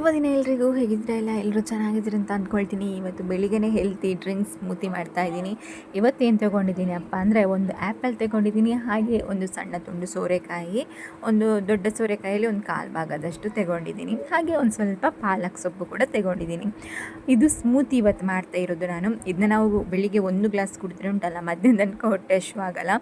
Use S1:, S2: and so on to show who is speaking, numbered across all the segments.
S1: ಶುಭ ದಿನ ಎಲ್ರಿಗೂ. ಹೇಗಿದ್ರೆ ಎಲ್ಲ? ಎಲ್ಲರೂ ಚೆನ್ನಾಗಿದ್ದೀರಿ ಅಂತ ಅಂದ್ಕೊಳ್ತೀನಿ ಇವತ್ತು ಬೆಳಿಗ್ಗೆ ಹೆಲ್ತಿ ಡ್ರಿಂಕ್ಸ್ ಸ್ಮೂತಿ ಮಾಡ್ತಾ ಇದ್ದೀನಿ. ಇವತ್ತೇನು ತಗೊಂಡಿದ್ದೀನಿ ಅಪ್ಪ ಅಂದರೆ ಒಂದು ಆ್ಯಪಲ್ ತಗೊಂಡಿದ್ದೀನಿ. ಹಾಗೆ ಒಂದು ಸಣ್ಣ ತುಂಡು ಸೋರೆಕಾಯಿ, ಒಂದು ದೊಡ್ಡ ಸೋರೆಕಾಯಲ್ಲಿ ಒಂದು ಕಾಲು ಭಾಗದಷ್ಟು ತಗೊಂಡಿದ್ದೀನಿ. ಹಾಗೆ ಒಂದು ಸ್ವಲ್ಪ ಪಾಲಕ್ ಸೊಪ್ಪು ಕೂಡ ತಗೊಂಡಿದ್ದೀನಿ. ಇದು ಸ್ಮೂತಿ ಇವತ್ತು ಮಾಡ್ತಾ ಇರೋದು ನಾನು. ಇದನ್ನ ನಾವು ಬೆಳಿಗ್ಗೆ ಒಂದು ಗ್ಲಾಸ್ ಕುಡಿದ್ರೆ ಉಂಟಲ್ಲ ಮಧ್ಯಾಹ್ನ ತನಕ ಹೊಟ್ಟೆ ಹಶ್ವು ಆಗಲ್ಲ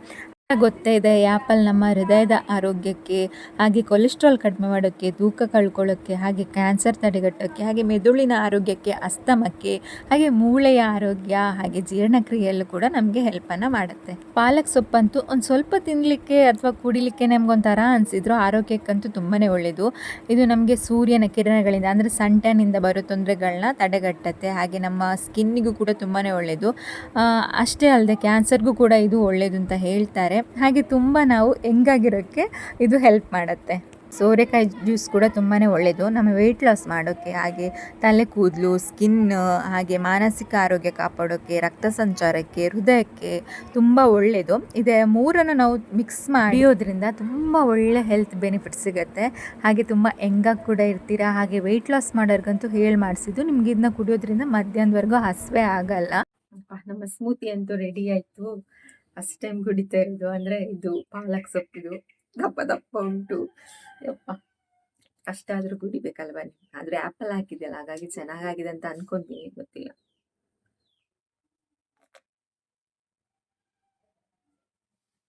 S1: ಗೊತ್ತೇ ಇದೆ ಆ್ಯಪಲ್ ನಮ್ಮ ಹೃದಯದ ಆರೋಗ್ಯಕ್ಕೆ, ಹಾಗೆ ಕೊಲೆಸ್ಟ್ರಾಲ್ ಕಡಿಮೆ ಮಾಡೋಕ್ಕೆ, ತೂಕ ಕಳ್ಕೊಳ್ಳೋಕ್ಕೆ, ಹಾಗೆ ಕ್ಯಾನ್ಸರ್ ತಡೆಗಟ್ಟೋಕ್ಕೆ, ಹಾಗೆ ಮೆದುಳಿನ ಆರೋಗ್ಯಕ್ಕೆ, ಅಸ್ತಮಕ್ಕೆ, ಹಾಗೆ ಮೂಳೆಯ ಆರೋಗ್ಯ, ಹಾಗೆ ಜೀರ್ಣಕ್ರಿಯೆಯಲ್ಲೂ ಕೂಡ ನಮಗೆ ಹೆಲ್ಪನ್ನು ಮಾಡುತ್ತೆ. ಪಾಲಕ್ ಸೊಪ್ಪಂತೂ ಒಂದು ಸ್ವಲ್ಪ ತಿನ್ನಲಿಕ್ಕೆ ಅಥವಾ ಕುಡಿಲಿಕ್ಕೆ ನಮಗೊಂಥರ ಅನಿಸಿದ್ರು ಆರೋಗ್ಯಕ್ಕಂತೂ ತುಂಬಾ ಒಳ್ಳೆಯದು ಇದು ನಮಗೆ ಸೂರ್ಯನ ಕಿರಣಗಳಿಂದ, ಅಂದರೆ ಸನ್ಟ್ಯಾನಿಂದ ಬರೋ ತೊಂದರೆಗಳನ್ನ ತಡೆಗಟ್ಟುತ್ತೆ, ಹಾಗೆ ನಮ್ಮ ಸ್ಕಿನ್ನಿಗೂ ಕೂಡ ತುಂಬಾ ಒಳ್ಳೆಯದು ಅಷ್ಟೇ ಅಲ್ಲದೆ ಕ್ಯಾನ್ಸರ್ಗೂ ಕೂಡ ಇದು ಒಳ್ಳೆಯದು ಅಂತ ಹೇಳ್ತಾರೆ. ಹಾಗೆ ತುಂಬ ನಾವು ಹೆಂಗಾಗಿರೋಕ್ಕೆ ಇದು ಹೆಲ್ಪ್ ಮಾಡುತ್ತೆ. ಸೋರೆಕಾಯಿ ಜ್ಯೂಸ್ ಕೂಡ ತುಂಬಾ ಒಳ್ಳೆಯದು ನಮ್ಮ ವೆಯ್ಟ್ ಲಾಸ್ ಮಾಡೋಕ್ಕೆ, ಹಾಗೆ ತಲೆ ಕೂದಲು ಸ್ಕಿನ್ ಹಾಗೆ ಮಾನಸಿಕ ಆರೋಗ್ಯ ಕಾಪಾಡೋಕ್ಕೆ, ರಕ್ತ ಸಂಚಾರಕ್ಕೆ, ಹೃದಯಕ್ಕೆ ತುಂಬ ಒಳ್ಳೆಯದು ಇದೆ ಮೂರನ್ನು ನಾವು ಮಿಕ್ಸ್ ಮಾಡಿಯೋದ್ರಿಂದ ತುಂಬ ಒಳ್ಳೆ ಹೆಲ್ತ್ ಬೆನಿಫಿಟ್ ಸಿಗುತ್ತೆ. ಹಾಗೆ ತುಂಬ ಹೆಂಗಾಗಿ ಕೂಡ ಇರ್ತೀರಾ, ಹಾಗೆ ವೆಯ್ಟ್ ಲಾಸ್ ಮಾಡೋರ್ಗಂತೂ ಹೇಳಿ ಮಾಡಿಸಿದ್ದು. ನಿಮ್ಗೆ ಇದನ್ನ ಕುಡಿಯೋದ್ರಿಂದ ಮಧ್ಯಾಹ್ನದವರೆಗೂ ಹಸಿವೆ ಆಗಲ್ಲ. ನಮ್ಮ ಸ್ಮೂತಿ ಅಂತೂ ರೆಡಿ ಆಯಿತು. ಫಸ್ಟ್ ಟೈಮ್ ಕುಡಿತಾ ಇರೋದು ಅಂದರೆ ಇದು ಪಾಲಕ್ ಸೊಪ್ಪಿದು ದಪ್ಪ ದಪ್ಪ ಉಂಟು. ಯಪ್ಪ. ಕಷ್ಟ ಆದರೂ ಕುಡಿಬೇಕಲ್ವ ಆದರೆ ಆ್ಯಪಲ್ ಹಾಕಿದೆಯಲ್ಲ, ಹಾಗಾಗಿ ಚೆನ್ನಾಗಾಗಿದೆ ಅಂತ ಅನ್ಕೊಂತೀನಿ ಗೊತ್ತಿಲ್ಲ.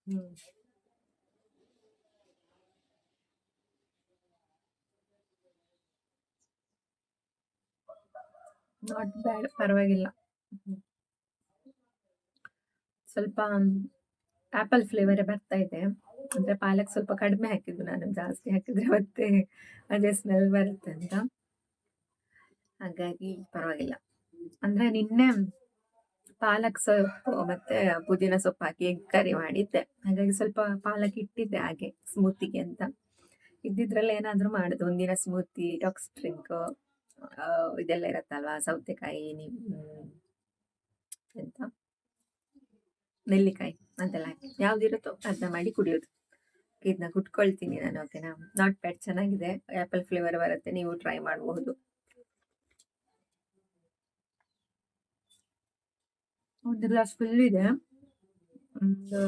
S1: ಹ್ಞೂ ನಾಟ್ ಬ್ಯಾಡ್ ಪರವಾಗಿಲ್ಲ. ಹ್ಮ್. ಸ್ವಲ್ಪ ಆ್ಯಪಲ್ ಫ್ಲೇವರೇ ಬರ್ತಾ ಇದೆ. ಅಂದರೆ ಪಾಲಕ್ ಸ್ವಲ್ಪ ಕಡಿಮೆ ಹಾಕಿದ್ದು ನಾನು, ಜಾಸ್ತಿ ಹಾಕಿದ್ರೆ ಮತ್ತೆ ಅದೇ ಸ್ಮೆಲ್ ಬರುತ್ತೆ ಅಂತ. ಹಾಗಾಗಿ ಪರವಾಗಿಲ್ಲ. ಅಂದರೆ ನಿನ್ನೆ ಪಾಲಕ್ ಸೊಪ್ಪು ಮತ್ತೆ ಪುದೀನ ಸೊಪ್ಪು ಹಾಕಿ ಎಗ್ ಕರಿ ಮಾಡಿದ್ದೆ. ಹಾಗಾಗಿ ಸ್ವಲ್ಪ ಪಾಲಕ್ ಇಟ್ಟಿದ್ದೆ ಹಾಗೆ ಸ್ಮೂತಿಗೆ ಅಂತ. ಇದ್ದಿದ್ರಲ್ಲಿ ಏನಾದರೂ ಮಾಡೋದು, ಒಂದಿನ ಸ್ಮೂತಿ ಡಾಕ್ಸ್ ಡ್ರಿಂಕ್ ಇದೆಲ್ಲ ಇರುತ್ತಲ್ವಾ, ಸೌತೆಕಾಯಿ ಎಂತ? ನೆಲ್ಲಿಕಾಯಿ ಅಂತೆಲ್ಲ ಯಾವ್ದಿರುತ್ತೋ ಅದನ್ನ ಮಾಡಿ ಕುಡಿಯೋದು. ಇದನ್ನ ಕುಟ್ಕೊಳ್ತೀನಿ ನಾನು ಓಕೆನಾ ನಾಟ್ ಬ್ಯಾಡ್ ಚೆನ್ನಾಗಿದೆ. ಆ್ಯಪಲ್ ಫ್ಲೇವರ್ ಬರುತ್ತೆ, ನೀವು ಟ್ರೈ ಮಾಡಬಹುದು ಒಂದು ಗ್ಲಾಸ್ ಫುಲ್ ಇದೆ. ಒಂದು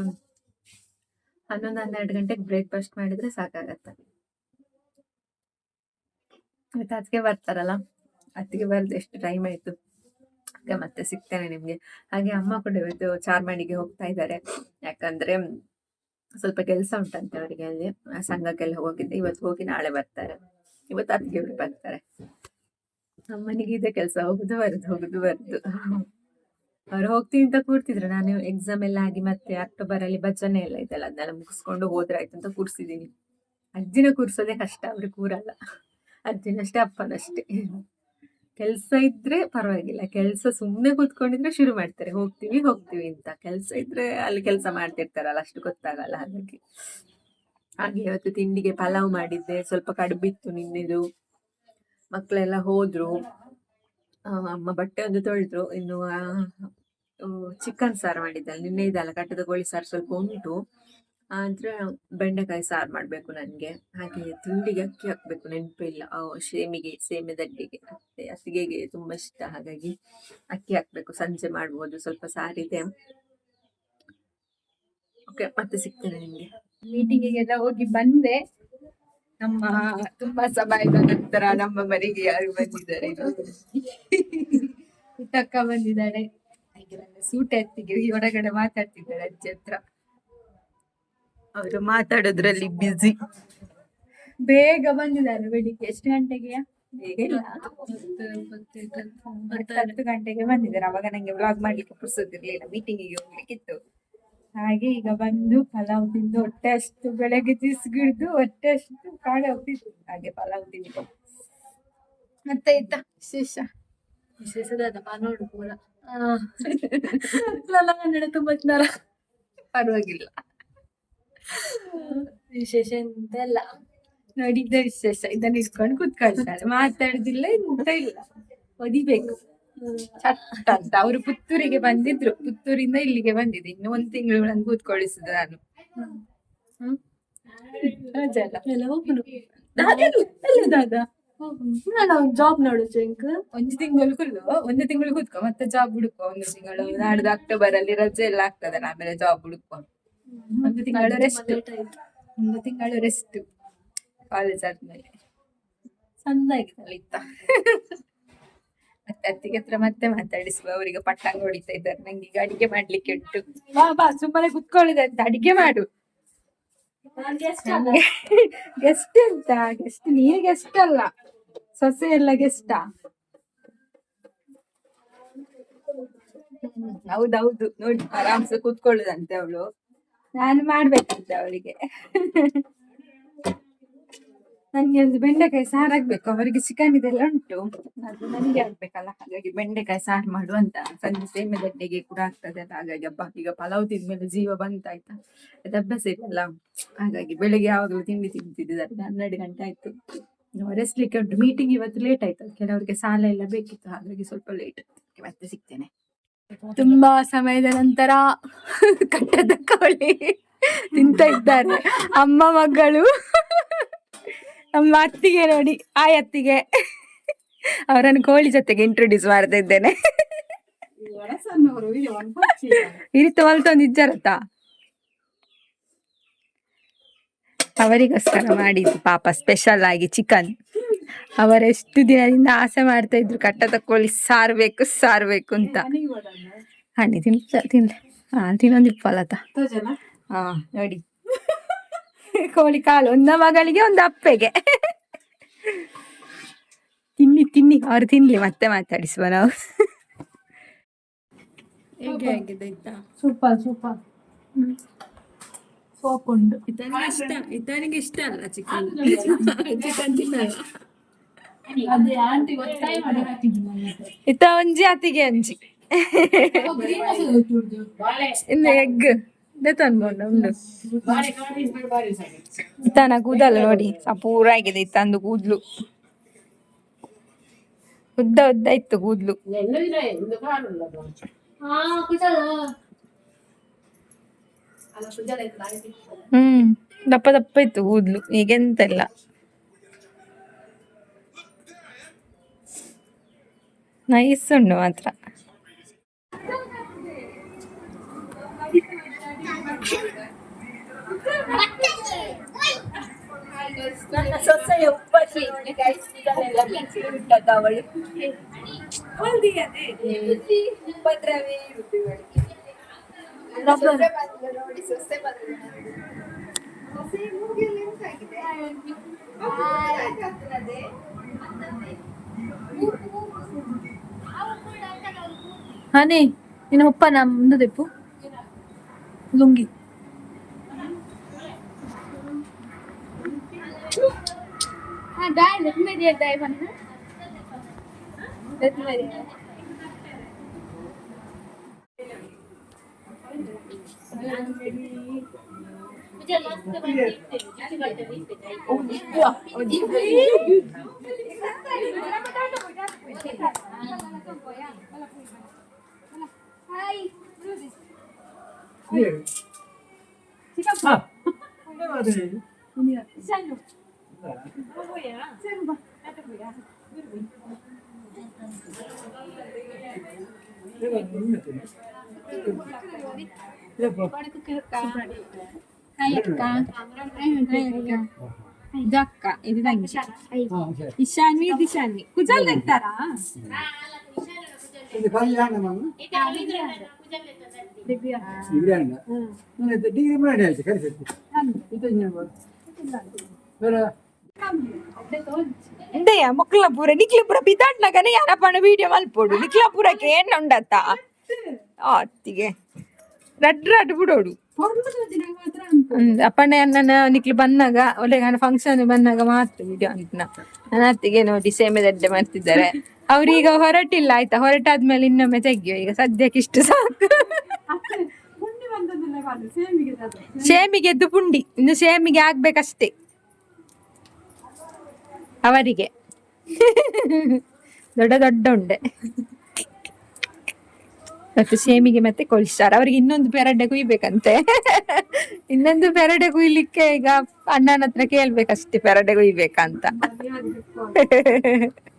S1: ಹನ್ನೊಂದು, ಹನ್ನೆರಡು ಗಂಟೆಗೆ ಬ್ರೇಕ್ಫಾಸ್ಟ್ ಮಾಡಿದ್ರೆ ಸಾಕಾಗತ್ತೆ. ಮತ್ತೆ ಅದಕ್ಕೆ ಬರ್ತಾರಲ್ಲ? ಅದಕ್ಕೆ ಬರೋದು ಎಷ್ಟು ಟೈಮ್ ಆಯ್ತು? ಹಾಗೆ ಮತ್ತೆ ಸಿಗ್ತೇನೆ ನಿಮ್ಗೆ. ಹಾಗೆ ಅಮ್ಮ ಕೂಡ ಇವತ್ತು ಚಾರ್ಮಾಡಿಗೆ ಹೋಗ್ತಾ ಇದ್ದಾರೆ. ಯಾಕಂದ್ರೆ ಸ್ವಲ್ಪ ಕೆಲಸ ಉಂಟಂತೆ ಅವರಿಗೆ ಅಲ್ಲಿ. ಸಂಘಕ್ಕೆಲ್ಲ ಹೋಗಿದ್ದೆ. ಇವತ್ತು ಹೋಗಿ ನಾಳೆ ಬರ್ತಾರೆ. ಇವತ್ತು ಅತ್ತಿಗೆ ಅವರು ಬರ್ತಾರೆ. ಅಮ್ಮನಿಗೆ ಇದೆ ಕೆಲಸ. ಹೋಗುದು ಬರುದು ಹೋಗುದು ಬರುದು. ಅವ್ರು ಹೋಗ್ತೀನಿ ಅಂತ ಕೂರ್ತಿದ್ರು. ನಾನು ಎಕ್ಸಾಮ್ ಎಲ್ಲ ಆಗಿ ಮತ್ತೆ ಅಕ್ಟೋಬರ್ ಅಲ್ಲಿ ಭಜನೆ ಎಲ್ಲ ಇದೆಲ್ಲ ಅದನ್ನೆಲ್ಲ ಮುಗಿಸ್ಕೊಂಡು ಹೋದ್ರಾಯ್ತು ಅಂತ ಕೂರ್ಸಿದೀನಿ. ಅಜ್ಜಿನ ಕೂರ್ಸೋದೇ ಕಷ್ಟ. ಅವ್ರಿಗೆ ಕೂರಲ್ಲ. ಅಜ್ಜಿನಷ್ಟೇ ಅಪ್ಪನಷ್ಟೇ. ಕೆಲಸ ಇದ್ರೆ ಪರವಾಗಿಲ್ಲ. ಕೆಲಸ ಸುಮ್ಮನೆ ಕೂತ್ಕೊಂಡಿದ್ರೆ ಶುರು ಮಾಡ್ತಾರೆ. ಹೋಗ್ತೀವಿ ಹೋಗ್ತೀವಿ ಅಂತ. ಕೆಲಸ ಇದ್ರೆ ಅಲ್ಲಿ ಕೆಲಸ ಮಾಡ್ತಿರ್ತಾರಲ್ಲ, ಅಷ್ಟು ಗೊತ್ತಾಗಲ್ಲ ಹಾಗಾಗಿ. ಹಾಗೆ ಇವತ್ತು ತಿಂಡಿಗೆ ಪಲಾವ್ ಮಾಡಿದ್ದೆ. ಸ್ವಲ್ಪ ಕಡುಬಿತ್ತು ನಿನ್ನೆದು. ಮಕ್ಕಳೆಲ್ಲ ಹೋದ್ರು. ಅಮ್ಮ ಬಟ್ಟೆ ಒಂದು ತೊಳೆದ್ರು. ಇನ್ನು ಚಿಕನ್ ಸಾರು ಮಾಡಿದ್ದಲ್ಲ ನಿನ್ನೆ ಇದಲ್ಲ ಕಟ್ಟದ ಕೋಳಿ ಸಾರು ಸ್ವಲ್ಪ ಉಂಟು. ಆದ್ರೆ ಬೆಂಡೆಕಾಯಿ ಸಾರು ಮಾಡಬೇಕು ನನಗೆ. ಹಾಗೆ ತಿಂಡಿಗೆ ಅಕ್ಕಿ ಹಾಕ್ಬೇಕು ನೆನಪಿಲ್ಲ ಶೇಮಿಗೆ ಸೇಮೆ ದಡ್ಡಿಗೆ ಅತ್ತೆ ಅತ್ತಿಗೆಗೆ ತುಂಬಾ ಇಷ್ಟ. ಹಾಗಾಗಿ ಅಕ್ಕಿ ಹಾಕ್ಬೇಕು. ಸಂಜೆ ಮಾಡ್ಬೋದು. ಸ್ವಲ್ಪ ಸಾರಿದೆ. ಓಕೆ ಮತ್ತೆ ಸಿಗ್ತೇನೆ ನಿಮ್ಗೆ.
S2: ಮೀಟಿಂಗಿಗೆಲ್ಲ ಹೋಗಿ ಬಂದೆ. ನಮ್ಮ ತುಂಬಾ ಸಮಯದ ನಂತರ ನಮ್ಮ ಮನೆಗೆ ಯಾರು ಬಂದಿದ್ದಾರೆ? ಪುಟ್ಟಕ್ಕ ಬಂದಿದ್ದಾಳೆ. ಹಾಗೆ ನನ್ನ ಸೂಟ್ ಎತ್ತಿಗೆ ಹೊರಗಡೆ ಮಾತಾಡ್ತಿದ್ದಾರೆ ಅಜ್ಜಿ ಹತ್ರ.
S1: ಅವರು ಮಾತಾಡೋದ್ರಲ್ಲಿ ಬ್ಯುಸಿ
S2: ಬೇಗ ಬಂದಿದ್ದಾರೆ ಬೆಳಿಗ್ಗೆ? ಎಷ್ಟು ಗಂಟೆಗೆ?
S1: ಬೇಗ ಇಲ್ಲ.
S2: ಹತ್ತು ಗಂಟೆಗೆ ಬಂದಿದ್ದಾರೆ. ಅವಾಗ ನಂಗೆ ವ್ಲಾಗ್ ಮಾಡ್ಲಿಕ್ಕೆ ಪುರ್ಸೋದಿರ್ಲಿಲ್ಲ ಮೀಟಿಂಗಿಗೆ ಹೋಗ್ಲಿಕ್ಕಿತ್ತು. ಹಾಗೆ ಈಗ ಬಂದು ಪಲಾವ್ ತಿಂದು ಹೊಟ್ಟೆ ಅಷ್ಟು ಬೆಳಗ್ಗೆ ತಿಸ್ಗಿಡ್ದು ಹೊಟ್ಟೆ ಅಷ್ಟು ಕಾಳೆ ಹೋಗ್ತಿತ್ತು ಹಾಗೆ ಪಲಾವ್ ತಿಂದು ಮತ್ತೆ ಆಯ್ತಾ ವಿಶೇಷ?
S3: ವಿಶೇಷದ ನೋಡು ಪೂರ. ನನ್ನ ಕನ್ನಡ ತುಂಬಾ
S2: ಪರವಾಗಿಲ್ಲ.
S3: ವಿಶೇಷ ಎಂತ ಇಲ್ಲ
S2: ನೋಡಿದ್ದ ವಿಶೇಷ. ಇದನ್ನ ಇಟ್ಕೊಂಡು ಕುತ್ಕೊಳ್ತಾರೆ. ಮಾತಾಡುದಿಲ್ಲ ಎಂತ ಇಲ್ಲ. ಒದಿಬೇಕು. ಚಟ್ಟ ಅಂತ. ಅವರು ಪುತ್ತೂರಿಗೆ ಬಂದಿದ್ರು. ಪುತ್ತೂರಿಂದ ಇಲ್ಲಿಗೆ ಬಂದಿದೆ. ಇನ್ನು ಒಂದ್ ತಿಂಗಳು ನಂಗೆ ಕೂತ್ಕೊಳಿಸಿದ ನಾನು. ರಜೆ
S3: ಎಲ್ಲ
S2: ದಾದ
S3: ಜಾಬ್ ನೋಡು ಜಿಂಕ್
S1: ಒಂದು ತಿಂಗಳು ಕುಲ್ಲು ಒಂದು ತಿಂಗಳು ಕೂತ್ಕೊ. ಮತ್ತೆ ಜಾಬ್ ಹುಡುಕೋ ಒಂದು ತಿಂಗಳು ನಾಡ್ದು ಅಕ್ಟೋಬರ್ ಅಲ್ಲಿ ರಜೆ ಎಲ್ಲ ಆಗ್ತದಲ್ಲ ಆಮೇಲೆ ಜಾಬ್ ಹುಡುಕೋ ಒಂದು ತಿಂಗಳು ರೆಸ್ಟ್ ಒಂದು ತಿಂಗಳು ರೆಸ್ಟ್ ಕಾಲೇಜ್ ಆದ್ಮೇಲೆ. ಚಂದಾಗಿತ್ತಲ್ಲ ಇತ್ತ ಮತ್ತೆ ಅತ್ತಿಗೆ ಹತ್ರ ಮತ್ತೆ ಮಾತಾಡಿಸುವ. ಅವರಿಗೆ ಪಟ್ಟಂಗ ಹೊಡಿತಾ ಇದ್ದಾರೆ. ನಂಗೆ ಈಗ ಅಡಿಗೆ ಮಾಡ್ಲಿಕ್ಕೆ ಉಂಟು. ಬಾ ಬಾ ಸುಮ್ಮನೆ ಕುತ್ಕೊಳ್ಳಿದೆ ಅಂತ. ಅಡಿಗೆ ಮಾಡು. ಗೆಸ್ಟ್ ಅಂತ ಗೆಸ್ಟ್ ನೀನು ಗೆಸ್ಟ್ ಅಲ್ಲ. ಸೊಸೆ ಎಲ್ಲ ಗೆಸ್ಟಾ ಹೌದೌದು. ನೋಡಿ ಆರಾಮ್ಸ ಕೂತ್ಕೊಳ್ಳುದಂತೆ ಅವಳು. ನಾನು ಮಾಡ್ಬೇಕಂತೆ ಅವಳಿಗೆ ನನಗೆ ಒಂದು ಬೆಂಡೆಕಾಯಿ ಸಾರು ಆಗ್ಬೇಕು ಅವರಿಗೆ ಚಿಕನ್ ಇದೆಲ್ಲ ಉಂಟು. ಅದು ನನಗೆ ಆಗ್ಬೇಕಲ್ಲ. ಹಾಗಾಗಿ ಬೆಂಡೆಕಾಯಿ ಸಾರು ಮಾಡು ಅಂತ. ಸಂಜೆ ಸೇಮೆ ಗಡ್ಡೆಗೆ ಕೂಡ ಆಗ್ತದೆ ಅಲ್ಲ. ಹಾಗಾಗಿ ಹಬ್ಬ, ಈಗ ಪಲಾವ್ ತಿಂದ್ಮೇಲೆ ಜೀವ ಬಂತಾಯ್ತಾ. ಅದು ಅಭ್ಯಾಸ ಇರಲ್ಲ ಹಾಗಾಗಿ ಬೆಳಿಗ್ಗೆ ಯಾವಾಗಲೂ ತಿಂಡಿ ತಿಂತಿದ್ದಾರೆ ಹನ್ನೆರಡು ಗಂಟೆ ಆಯ್ತು. ರೆಸ್ಟ್ಲಿಕ್ಕೆ ಉಂಟು. ಮೀಟಿಂಗ್ ಇವತ್ತು ಲೇಟ್ ಆಯ್ತು. ಕೆಲವರಿಗೆ ಸಾಲ ಎಲ್ಲ ಬೇಕಿತ್ತು. ಹಾಗಾಗಿ ಸ್ವಲ್ಪ ಲೇಟ್ ಮತ್ತೆ ಸಿಗ್ತೇನೆ.
S3: ತುಂಬಾ ಸಮಯದ ನಂತರ ಕಟ್ಟದ ಕೋಳಿ ತಿಂತ ಇದ್ದಾರೆ. ಅಮ್ಮ ಮಗಳು, ನಮ್ಮ ಅತ್ತಿಗೆ ನೋಡಿ, ಆ ಅತ್ತಿಗೆ ಅವರನ್ನು ಕೋಳಿ ಜೊತೆಗೆ ಇಂಟ್ರೊಡ್ಯೂಸ್ ಮಾಡ್ತಾ ಇದ್ದೇನೆ. ಇರಿತ ಮಲ್ತೊಂದು ಇಜ್ಜರತ್ತ. ಅವರಿಗೋಸ್ಕರ ಮಾಡಿದ್ದು ಪಾಪ ಸ್ಪೆಷಲ್ ಆಗಿ ಚಿಕನ್ ಅವರೆಷ್ಟು ದಿನದಿಂದ ಆಸೆ ಮಾಡ್ತಾ ಇದ್ರು ಕಟ್ಟದ ಕೋಳಿ ಸಾರು ಬೇಕು ಸಾರು ಬೇಕು ಅಂತ. ಹಣ್ಣಿ ತಿನ್ ತಿನ್ಲೆ ಹಾ ತಿನ್ನೊಂದು ಇಪ್ಪಲತ ಹಾ ನೋಡಿ. ಕೋಳಿ ಕಾಲು ಒಂದ ಮಗಳಿಗೆ ಒಂದು ಅಪ್ಪೆಗೆ. ತಿನ್ನಿ ತಿನ್ನಿ. ಅವ್ರು ತಿನ್ಲಿ ಮತ್ತೆ ಮಾತಾಡಿಸುವ ನಾವು. ಹೇಗೆ ಆಗಿದೆ ಆಯ್ತಾ?
S1: Super super.
S3: ಸೋಪ್ ಉಂಟು
S2: ಇತನಿಗೆ ಇಷ್ಟ ಇತನಿಗೆ ಇಷ್ಟ ಅಲ್ಲ ಚಿಕನ್. ಚಿಕನ್ ತಿನ್ನಲ್ಲ
S3: ಅದೇ ಆಂಟಿ ಗೊತ್ತಾಯಿ ಮಾಡಿ
S2: ಇತ್ತ ಒಂಜಿ ಅತಿಗೆ ಅಂಜಿ. ಇನ್ನು ಎಗ್ ತಂದ್ಕೊಂಡು ಉಂಡು ಇತ್ತನ ಕೂದಲು ನೋಡಿ ಪೂರ ಆಗಿದೆ ಇತ್ತಂದು ಕೂದ್ಲು. ಉದ್ದ ಉದ್ದ ಇತ್ತು ಕೂದ್ಲು. ಹ್ಮ್ ದಪ್ಪ ದಪ್ಪ ಇತ್ತು ಕೂದ್ಲು ಈಗೆಂತ ಇಲ್ಲ ನೈಸ್ ಉಂಡು ಮಾತ್ರ.
S1: ನನ್ನ ಸೊಸೆಯ ಇದನ್ನೆಲ್ಲ ಬಿಸಿ ಬಿಟ್ಟದ್ದು ಅವಳು ಉಪದ್ರವೇ ಇರುತ್ತೆ ಇವಳಿಗೆ. ಸೊಸೆ ಬಂದ್ಲು ನೋಡಿ, ಸೊಸೆ ಬಂದ್ಲು ನೋಡಿ. ಸೊಸೆ ಮೂಗಿಯಲ್ಲಿ ಎಂತಾಗಿದೆ? ಆಗ್ತದೆ.
S3: ಹನಿ ನಿನ್ನ ಉಪ್ಪ ನಮ್ದು ದೆಪ್ಪು ಲುಂಗಿ
S2: ಇದು ಅಕ್ಕ ಇದು ತಂಗಿ ಇಶಾನ್ವಿ ಇದು ಇಶಾನ್ವಿ ಕುಜಲ್ ತೆಗ್ತಾರಾ
S4: ಇದು ಕಲ್ಯಾಣ ಮಗು ಡಿಗ್ರಿ ಡಿಗ್ರಿ ಮಾಡಿ ಆಯ್ತು
S2: ಅತ್ತಿಗೆ ರಡ್ ರಡ್ ಅಪ್ಪಣ್ಣ ಅಣ್ಣನ ನಿಕ್ಲು ಬಂದಾಗ ಒಳ್ಳೆ ಫಂಕ್ಷನ್ ಬಂದಾಗ ಮಾತ್ರ ವಿಡಿಯೋ ಅಂತ ನನ್ನ ಅತ್ತಿಗೆ ನೋಡಿ, ಸೇಮೆ ದಡ್ಡೆ ಮಾಡ್ತಿದ್ದಾರೆ. ಅವ್ರೀಗ ಹೊರಟಿಲ್ಲ, ಆಯ್ತಾ? ಹೊರಟಾದ್ಮೇಲೆ ಇನ್ನೊಮ್ಮೆ ತೆಗಿಯೋ. ಈಗ ಸದ್ಯಕ್ಕೆ ಇಷ್ಟು ಸಾಕು. ಶೇಮಿಗೆದ್ದು ಪುಂಡಿ. ಇನ್ನು ಶೇಮಿಗೆ ಆಗ್ಬೇಕಷ್ಟೇ. ಅವರಿಗೆ. ದೊಡ್ಡ ದೊಡ್ಡ ಉಂಡೆ.
S3: ಮತ್ತೆ ಸೇಮಿಗೆ ಮತ್ತೆ ಕೊಳಿಸ್ತಾರೆ ಅವ್ರಿಗೆ ಇನ್ನೊಂದು ಪೆರಡೆ ಕುಯ್ಬೇಕಂತೆ. ಇನ್ನೊಂದು ಪೆರಡೆ ಕುಯ್ಲಿಕ್ಕೆ ಈಗ ಅಣ್ಣನ ಹತ್ರ ಕೇಳ್ಬೇಕಷ್ಟೇ ಪೆರಡೆ ಕುಯ್ಬೇಕಂತ.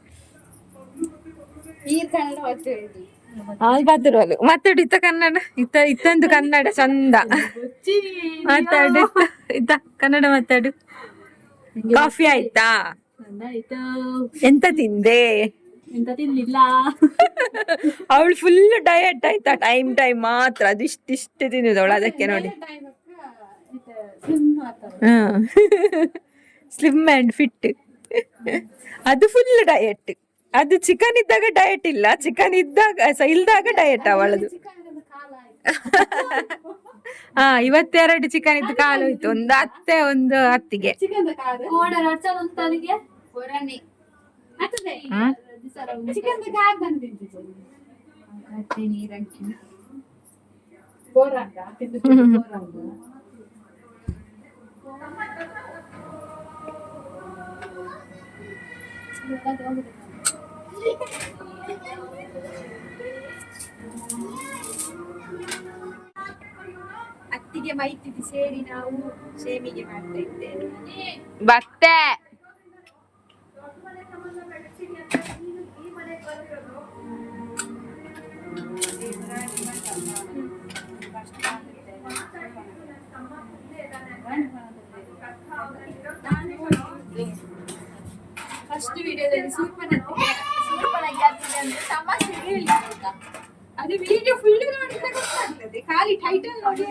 S2: ಈ
S3: ಮಾತಾಡು ಇತ್ತ ಕನ್ನಡ? ಇತ್ತ ಇತ್ತಂದು ಕನ್ನಡ ಚಂದ. ಮಾತಾಡು. ಇತ್ತ ಕನ್ನಡ ಮಾತಾಡು. ಕಾಫಿ ಆಯ್ತಾ? ಎಂತ ತಿಂದೆ? ಅವಳು ಫುಲ್ ಡಯಟ್ ಆಯ್ತಾ? ಟೈಮ್ ಟೈಮ್ ಮಾತ್ರ. ಅದಿಷ್ಟಿಷ್ಟು ಅವಳು ಅದಕ್ಕೆ ನೋಡಿ. ಸ್ಲಿಮ್ ಅಂಡ್ ಫಿಟ್ ಅದು ಫುಲ್ ಡಯಟ್ ಅದು ಚಿಕನ್ ಇದ್ದಾಗ ಡಯಟ್ ಇಲ್ಲ. ಚಿಕನ್ ಇದ್ದಾಗ ಇಲ್ದಾಗ ಡಯಟ್ ಅವಳದು ಹಾ ಇವತ್ತೆರಡು ಚಿಕನ್ ಇದ್ದು ಕಾಲು ಹೋಯ್ತು. ಒಂದು ಅತ್ತೆ ಒಂದು ಅತ್ತಿಗೆ.
S2: ಕೋಣ ಅತ್ತಿಗೆ ಮೈತಿದ್ದು ಸೇರಿ ನಾವು ಶೇಮಿಗೆ ಮಾಡ್ತಾ ಇದ್ದೇವೆ
S3: ಬತ್ತೆ
S2: ಟೈಟಲ್ ನೋಡಿ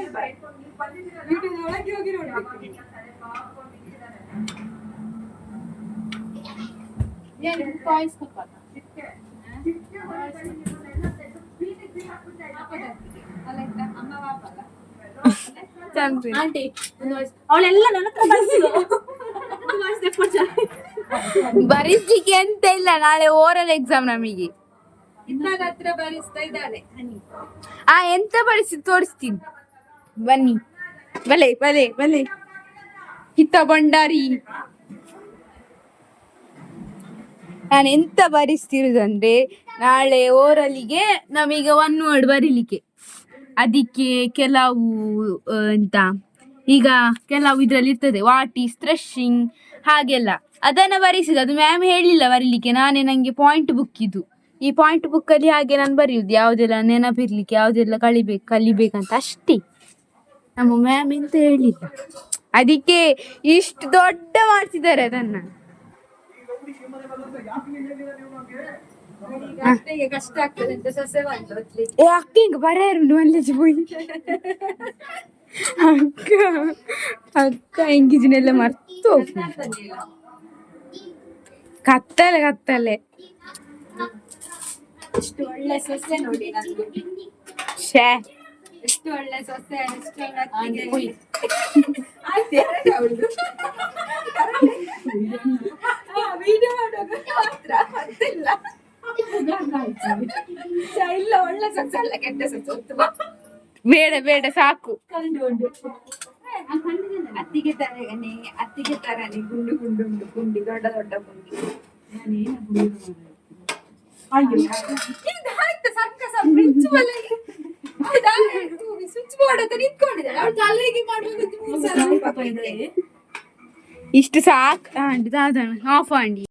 S2: ಯೂಟ್ಯೂಬ್ ಒಳಗೆ ಹೋಗಿ ನೋಡಿ. ಏನು ಪಾಪಲ್ಲ ಆಂಟಿ ಅವಳೆಲ್ಲ ನನ್ನ ಹತ್ರ ಬರ್ಸಿದ್ರು
S3: ಬರಿಸ್ಲಿಕ್ಕೆ ಎಂತ ಇಲ್ಲ ನಾಳೆ ಓರಲ್ ಎಕ್ಸಾಮ್ ನಮಗೆ. ಆ, ಎಂತ ಬರಿಸಿ ತೋರಿಸ್ತೀನಿ. ಬನ್ನಿ. ಬಲೆ ಬಲೆ ಬಲೆ. ಹಿತ ಬಂಡಾರಿ ನಾನು ಎಂತ ಬರಿಸ್ತಿರುದಂದ್ರೆ ನಾಳೆ ಓರಲಿಗೆ ನಮೀಗ ಒನ್ ವರ್ಡ್ ಬರೀಲಿಕ್ಕೆ. ಅದಕ್ಕೆ ಕೆಲವು ಎಂತ, ಈಗ ಕೆಲವು ಇದ್ರಲ್ಲಿ ಇರ್ತದೆ. ವಾಟ್ ಈಸ್ ಥ್ರೆಶಿಂಗ್ ಹಾಗೆಲ್ಲ. ಅದನ್ನ ಬರಿಸಿದ. ಅದು ಮ್ಯಾಮ್ ಹೇಳಿಲ್ಲ ಬರೀಲಿಕ್ಕೆ. ನಾನೇ ನನಗೆ ಪಾಯಿಂಟ್ ಬುಕ್ ಇದು ಈ ಪಾಯಿಂಟ್ ಬುಕ್ಕಲ್ಲಿ ಹಾಗೆ ನಾನು ಬರೆಯುದು. ಯಾವುದೆಲ್ಲ ನೆನಪಿರ್ಲಿಕ್ಕೆ ಯಾವುದೆಲ್ಲ ಕಲಿಬೇಕು ಕಲಿಬೇಕಂತ ಅಷ್ಟೇ. ನಮ್ಮ ಮ್ಯಾಮ್ ಎಂತ ಹೇಳಿಲ್ಲ ಅದಕ್ಕೆ ಇಷ್ಟು ದೊಡ್ಡ ಮಾಡ್ತಿದ್ದಾರೆ ಅದನ್ನ
S2: ಕಷ್ಟ ಆಗ್ತದೆ ಅಂತ.
S3: ಏ ಅಕ್ಕ ಹಿಂಗ ಬರೆಯರು ಮಲ್ಲೇಜ್ ಅಕ್ಕ ಅಕ್ಕ ಎಂಗಿಜಿನೆಲ್ಲ ಮರ್ತು ಕತ್ತಲೆ ಕತ್ತಲೆ.
S2: ಎಷ್ಟು ಒಳ್ಳೆ ಸೊಸೆ ನೋಡಿ ನಂದು
S3: ಶೇ
S2: ಎಷ್ಟು ಒಳ್ಳೆ ಸೊಸೆ ಎಷ್ಟು ಒಳ್ಳೆ ಮಾತ್ರ ಛೆ, ಇಲ್ಲ ಒಳ್ಳೆ ಸೊಸೆ ಅಲ್ಲ ಕೆಟ್ಟ ಸೊಸೆ.
S3: ಬೇಡ ಬೇಡ ಸಾಕು.
S2: ಅತ್ತಿಗೆ ತರನೇ ಅತ್ತಿಗೆ ತರನೇ ಗುಂಡು ಗುಂಡು ಗುಂಡಿ ದೊಡ್ಡ ದೊಡ್ಡ ಗುಂಡಿ. ಅಯ್ಯೋ ಇದಾಯ್ತು ಸರ್ಕಸ್ ಹೌದಾ ಸ್ವಿಚ್ ಬೋರ್ಡ್ ಅಂತ ನಿಂತ್ಕೊಂಡಿದ್ದಾಳೆ. ಅವಳು ತಲೆಗೆ ಮಾಡುವಾಗ ಮೂರು ಸಲ.
S3: ಇಷ್ಟು ಸಾಕು. ಆಫ್ ಆಂಡಿ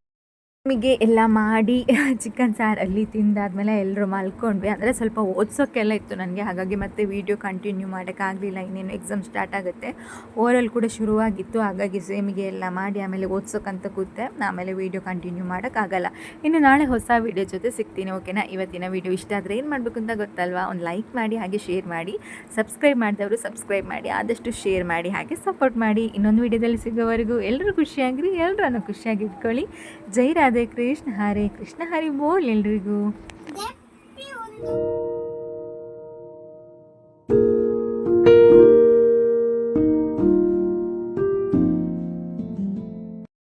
S1: ನಮಗೆ ಎಲ್ಲ ಮಾಡಿ ಚಿಕನ್ ಸಾರು ಅಲ್ಲಿ ತಿಂದಾದ್ಮೇಲೆ ಎಲ್ಲರೂ ಮಲ್ಕೊಂಡ್ವಿ. ಅಂದರೆ ಸ್ವಲ್ಪ ಓದ್ಸೋಕ್ಕೆಲ್ಲ ಇತ್ತು ನನಗೆ. ಹಾಗಾಗಿ ಮತ್ತೆ ವೀಡಿಯೋ ಕಂಟಿನ್ಯೂ ಮಾಡೋಕ್ಕಾಗಲಿಲ್ಲ ಇನ್ನೇನು ಎಕ್ಸಾಮ್ ಸ್ಟಾರ್ಟ್ ಆಗುತ್ತೆ. ಓರಲ್ ಕೂಡ ಶುರುವಾಗಿತ್ತು. ಹಾಗಾಗಿ ಸೇಮಿಗೆ ಎಲ್ಲ ಮಾಡಿ ಆಮೇಲೆ ಓದ್ಸೋಕ್ಕಂತ ಕೂತೆ. ಆಮೇಲೆ ವೀಡಿಯೋ ಕಂಟಿನ್ಯೂ ಮಾಡೋಕ್ಕಾಗಲ್ಲ ಇನ್ನು ನಾಳೆ ಹೊಸ ವೀಡಿಯೋ ಜೊತೆ ಸಿಗ್ತೀನಿ ಓಕೆನಾ ಇವತ್ತಿನ ವೀಡಿಯೋ ಇಷ್ಟ ಆದರೆ ಏನು ಮಾಡಬೇಕು ಅಂತ ಗೊತ್ತಲ್ವಾ? ಒಂದು ಲೈಕ್ ಮಾಡಿ, ಹಾಗೆ ಶೇರ್ ಮಾಡಿ. ಸಬ್ಸ್ಕ್ರೈಬ್ ಮಾಡಿದವರು ಸಬ್ಸ್ಕ್ರೈಬ್ ಮಾಡಿ. ಆದಷ್ಟು ಶೇರ್ ಮಾಡಿ, ಹಾಗೆ ಸಪೋರ್ಟ್ ಮಾಡಿ. ಇನ್ನೊಂದು ವೀಡಿಯೋದಲ್ಲಿ ಸಿಗೋವರೆಗೂ ಎಲ್ಲರೂ ಖುಷಿಯಾಗಿರಿ ಎಲ್ಲರನ್ನು ಖುಷಿಯಾಗಿ ಇಟ್ಕೊಳ್ಳಿ. ಜೈ राधे कृष्ण हरे कृष्ण हरि बोल एलू